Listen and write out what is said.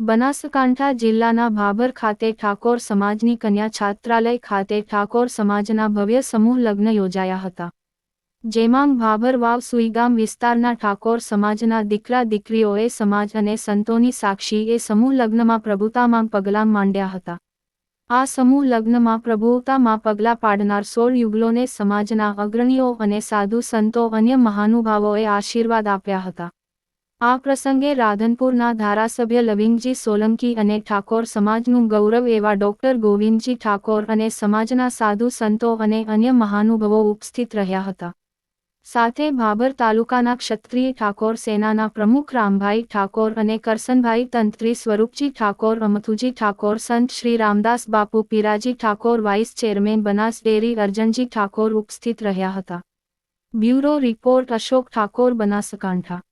બનાસકાંઠા જિલ્લાના ભાભર ખાતે ઠાકોર સમાજની કન્યા છાત્રાલય ખાતે ઠાકોર સમાજના ભવ્ય સમૂહ લગ્ન યોજાયા હતા. જેમાં ભાભર વાવ સુઈગામ વિસ્તારના ઠાકોર સમાજના દીકરા દીકરીઓએ સમાજ અને સંતોની સાક્ષીએ સમૂહ લગ્નમાં પ્રભુતામાં પગલાં માંડ્યા હતા. આ સમૂહ લગ્નમાં પ્રભુતામાં પગલાં પાડનાર સોળ યુગલોને સમાજના અગ્રણીઓ અને સાધુ સંતો અન્ય મહાનુભાવોએ આશીર્વાદ આપ્યા હતા. આ પ્રસંગે રાધનપુરના ધારાસભ્ય લવિંગજી સોલંકી અને ઠાકોર સમાજનું ગૌરવ એવા ડોક્ટર ગોવિંદજી ઠાકોર અને સમાજના સાધુ સંતો અને અન્ય મહાનુભવો ઉપસ્થિત રહ્યા હતા. સાથે ભાભર તાલુકાના ક્ષત્રિય ઠાકોર સેનાના પ્રમુખ રામભાઈ ઠાકોર અને કરસનભાઈ તંત્રી સ્વરૂપજી ઠાકોર, અમથુજી ઠાકોર, સંત Shri Ramdas Bapu, Piraji Thakor, vice chairman Banas dairy, Arjanji Thakor ઉપસ્થિત રહ્યા હતા. Bureau report Ashok Thakor Banaskantha.